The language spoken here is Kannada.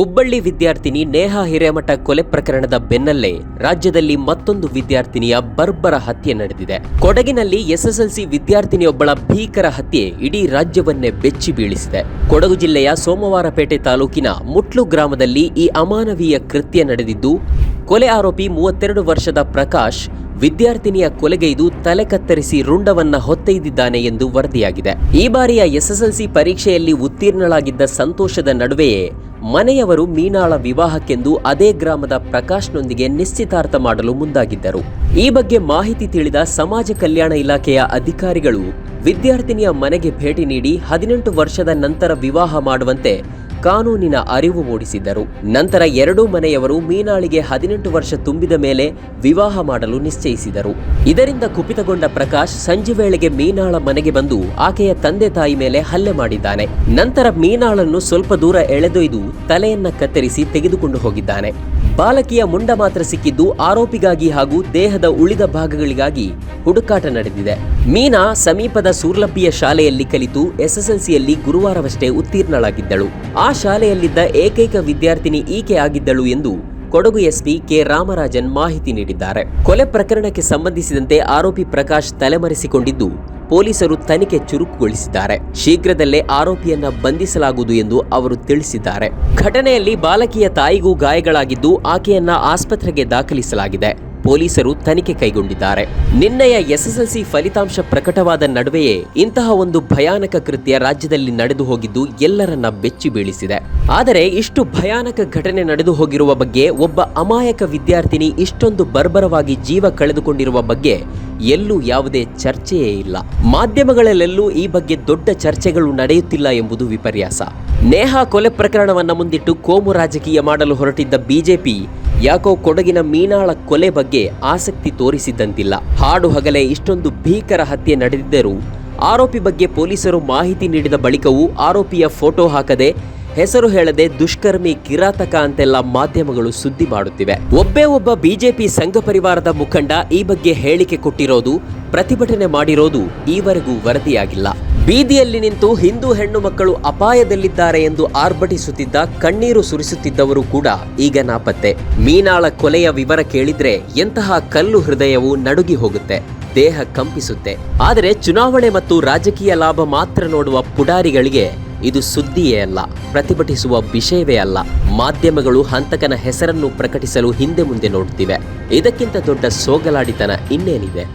ಹುಬ್ಬಳ್ಳಿ ವಿದ್ಯಾರ್ಥಿನಿ ನೇಹಾ ಹಿರೇಮಠ ಕೊಲೆ ಪ್ರಕರಣದ ಬೆನ್ನಲ್ಲೇ ರಾಜ್ಯದಲ್ಲಿ ಮತ್ತೊಂದು ವಿದ್ಯಾರ್ಥಿನಿಯ ಬರ್ಬರ ಹತ್ಯೆ ನಡೆದಿದೆ. ಕೊಡಗಿನಲ್ಲಿ ಎಸ್ಎಸ್ಎಲ್ಸಿ ವಿದ್ಯಾರ್ಥಿನಿಯೊಬ್ಬಳ ಭೀಕರ ಹತ್ಯೆ ಇಡೀ ರಾಜ್ಯವನ್ನೇ ಬೆಚ್ಚಿ ಬೀಳಿಸಿದೆ. ಕೊಡಗು ಜಿಲ್ಲೆಯ ಸೋಮವಾರಪೇಟೆ ತಾಲೂಕಿನ ಮುಟ್ಲು ಗ್ರಾಮದಲ್ಲಿ ಈ ಅಮಾನವೀಯ ಕೃತ್ಯ ನಡೆದಿದ್ದು, ಕೊಲೆ ಆರೋಪಿ ಮೂವತ್ತೆರಡು ವರ್ಷದ ಪ್ರಕಾಶ್ ವಿದ್ಯಾರ್ಥಿನಿಯ ಕೊಲೆಗೈದು ತಲೆ ಕತ್ತರಿಸಿ ರುಂಡವನ್ನ ಹೊತ್ತೊಯ್ದಿದ್ದಾನೆ ಎಂದು ವರದಿಯಾಗಿದೆ. ಈ ಬಾರಿಯ ಎಸ್ಎಸ್ಎಲ್ಸಿ ಪರೀಕ್ಷೆಯಲ್ಲಿ ಉತ್ತೀರ್ಣಳಾಗಿದ್ದ ಸಂತೋಷದ ನಡುವೆಯೇ ಮನೆಯವರು ಮೀನಾಳ ವಿವಾಹಕ್ಕೆಂದು ಅದೇ ಗ್ರಾಮದ ಪ್ರಕಾಶ್ನೊಂದಿಗೆ ನಿಶ್ಚಿತಾರ್ಥ ಮಾಡಲು ಮುಂದಾಗಿದ್ದರು. ಈ ಬಗ್ಗೆ ಮಾಹಿತಿ ತಿಳಿದ ಸಮಾಜ ಕಲ್ಯಾಣ ಇಲಾಖೆಯ ಅಧಿಕಾರಿಗಳು, ವಿದ್ಯಾರ್ಥಿನಿಯ ಮನೆಗೆ ಭೇಟಿ ನೀಡಿ ಹದಿನೆಂಟು ವರ್ಷದ ನಂತರ ವಿವಾಹ ಮಾಡುವಂತೆ ಕಾನೂನಿನ ಅರಿವು ಮೂಡಿಸಿದ್ದರು. ನಂತರ ಎರಡೂ ಮನೆಯವರು ಮೀನಾಳಿಗೆ ಹದಿನೆಂಟು ವರ್ಷ ತುಂಬಿದ ಮೇಲೆ ವಿವಾಹ ಮಾಡಲು ನಿಶ್ಚಯಿಸಿದರು. ಇದರಿಂದ ಕುಪಿತಗೊಂಡ ಪ್ರಕಾಶ್ ಸಂಜೆ ವೇಳೆಗೆ ಮೀನಾಳ ಮನೆಗೆ ಬಂದು ಆಕೆಯ ತಂದೆ ತಾಯಿ ಮೇಲೆ ಹಲ್ಲೆ ಮಾಡಿದ್ದಾನೆ. ನಂತರ ಮೀನಾಳನ್ನು ಸ್ವಲ್ಪ ದೂರ ಎಳೆದೊಯ್ದು ತಲೆಯನ್ನ ಕತ್ತರಿಸಿ ತೆಗೆದುಕೊಂಡು ಹೋಗಿದ್ದಾನೆ. ಬಾಲಕಿಯ ಮುಂಡ ಮಾತ್ರ ಸಿಕ್ಕಿದ್ದು ಆರೋಪಿಗಾಗಿ ಹಾಗೂ ದೇಹದ ಉಳಿದ ಭಾಗಗಳಿಗಾಗಿ ಹುಡುಕಾಟ ನಡೆದಿದೆ. ಮೀನಾ ಸಮೀಪದ ಸೂರ್ಲಬ್ಬಿಯ ಶಾಲೆಯಲ್ಲಿ ಕಲಿತು ಎಸ್ಎಸ್ಎಲ್ಸಿಯಲ್ಲಿ ಗುರುವಾರವಷ್ಟೇ ಉತ್ತೀರ್ಣಳಾಗಿದ್ದಳು. ಆ ಶಾಲೆಯಲ್ಲಿದ್ದ ಏಕೈಕ ವಿದ್ಯಾರ್ಥಿನಿ ಈಕೆ ಆಗಿದ್ದಳು ಎಂದು ಕೊಡಗು ಎಸ್ಪಿ ಕೆ ರಾಮರಾಜನ್ ಮಾಹಿತಿ ನೀಡಿದ್ದಾರೆ. ಕೊಲೆ ಪ್ರಕರಣಕ್ಕೆ ಸಂಬಂಧಿಸಿದಂತೆ ಆರೋಪಿ ಪ್ರಕಾಶ್ ತಲೆಮರೆಸಿಕೊಂಡಿದ್ದು, ಪೊಲೀಸರು ತನಿಖೆ ಚುರುಕುಗೊಳಿಸಿದ್ದಾರೆ. ಶೀಘ್ರದಲ್ಲೇ ಆರೋಪಿಯನ್ನ ಬಂಧಿಸಲಾಗುವುದು ಎಂದು ಅವರು ತಿಳಿಸಿದ್ದಾರೆ. ಘಟನೆಯಲ್ಲಿ ಬಾಲಕಿಯ ತಾಯಿಗೂ ಗಾಯಗಳಾಗಿದ್ದು, ಆಕೆಯನ್ನ ಆಸ್ಪತ್ರೆಗೆ ದಾಖಲಿಸಲಾಗಿದೆ. ಪೊಲೀಸರು ತನಿಖೆ ಕೈಗೊಂಡಿದ್ದಾರೆ. ನಿನ್ನೆಯ ಎಸ್ಎಸ್ಎಲ್ಸಿ ಫಲಿತಾಂಶ ಪ್ರಕಟವಾದ ನಡುವೆಯೇ ಇಂತಹ ಒಂದು ಭಯಾನಕ ಕೃತ್ಯ ರಾಜ್ಯದಲ್ಲಿ ನಡೆದು ಹೋಗಿದ್ದು ಎಲ್ಲರನ್ನ ಬೆಚ್ಚಿ ಬೀಳಿಸಿದೆ. ಆದರೆ ಇಷ್ಟು ಭಯಾನಕ ಘಟನೆ ನಡೆದು ಹೋಗಿರುವ ಬಗ್ಗೆ ಒಬ್ಬ ಅಮಾಯಕ ವಿದ್ಯಾರ್ಥಿನಿ ಇಷ್ಟೊಂದು ಬರ್ಬರವಾಗಿ ಜೀವ ಕಳೆದುಕೊಂಡಿರುವ ಬಗ್ಗೆ ಎಲ್ಲೂ ಯಾವುದೇ ಚರ್ಚೆಯೇ ಇಲ್ಲ. ಮಾಧ್ಯಮಗಳಲ್ಲೆಲ್ಲೂ ಈ ಬಗ್ಗೆ ದೊಡ್ಡ ಚರ್ಚೆಗಳು ನಡೆಯುತ್ತಿಲ್ಲ ಎಂಬುದು ವಿಪರ್ಯಾಸ. ನೇಹಾ ಕೊಲೆ ಪ್ರಕರಣವನ್ನು ಮುಂದಿಟ್ಟು ಕೋಮು ರಾಜಕೀಯ ಮಾಡಲು ಹೊರಟಿದ್ದ ಬಿಜೆಪಿ ಯಾಕೋ ಕೊಡಗಿನ ಮೀನಾಳ ಕೊಲೆ ಬಗ್ಗೆ ಆಸಕ್ತಿ ತೋರಿಸಿದ್ದಂತಿಲ್ಲ. ಹಾಡು ಹಗಲೇ ಇಷ್ಟೊಂದು ಭೀಕರ ಹತ್ಯೆ ನಡೆದಿದ್ದರೂ ಆರೋಪಿ ಬಗ್ಗೆ ಪೊಲೀಸರು ಮಾಹಿತಿ ನೀಡಿದ ಬಳಿಕವೂ ಆರೋಪಿಯ ಫೋಟೋ ಹಾಕದೆ ಹೆಸರು ಹೇಳದೆ ದುಷ್ಕರ್ಮಿ ಕಿರಾತಕ ಅಂತೆಲ್ಲ ಮಾಧ್ಯಮಗಳು ಸುದ್ದಿ ಮಾಡುತ್ತಿವೆ. ಒಬ್ಬೇ ಒಬ್ಬ ಬಿಜೆಪಿ ಸಂಘ ಪರಿವಾರದ ಮುಖಂಡ ಈ ಬಗ್ಗೆ ಹೇಳಿಕೆ ಕೊಟ್ಟಿರೋದು, ಪ್ರತಿಭಟನೆ ಮಾಡಿರೋದು ಈವರೆಗೂ ವರದಿಯಾಗಿಲ್ಲ. ಬೀದಿಯಲ್ಲಿ ನಿಂತು ಹಿಂದೂ ಹೆಣ್ಣು ಮಕ್ಕಳು ಅಪಾಯದಲ್ಲಿದ್ದಾರೆ ಎಂದು ಆರ್ಭಟಿಸುತ್ತಿದ್ದ ಕಣ್ಣೀರು ಸುರಿಸುತ್ತಿದ್ದವರು ಕೂಡ ಈಗ ನಾಪತ್ತೆ. ಮೀನಾಳ ಕೊಲೆಯ ವಿವರ ಕೇಳಿದ್ರೆ ಎಂತಹ ಕಲ್ಲು ಹೃದಯವು ನಡುಗಿ ಹೋಗುತ್ತೆ, ದೇಹ ಕಂಪಿಸುತ್ತೆ. ಆದರೆ ಚುನಾವಣೆ ಮತ್ತು ರಾಜಕೀಯ ಲಾಭ ಮಾತ್ರ ನೋಡುವ ಪುಡಾರಿಗಳಿಗೆ ಇದು ಸುದ್ದಿಯೇ ಅಲ್ಲ, ಪ್ರತಿಭಟಿಸುವ ವಿಷಯವೇ ಅಲ್ಲ. ಮಾಧ್ಯಮಗಳು ಹಂತಕನ ಹೆಸರನ್ನು ಪ್ರಕಟಿಸಲು ಹಿಂದೆ ಮುಂದೆ ನೋಡುತ್ತಿವೆ. ಇದಕ್ಕಿಂತ ದೊಡ್ಡ ಸೋಗಲಾಡಿತನ ಇನ್ನೇನಿದೆ?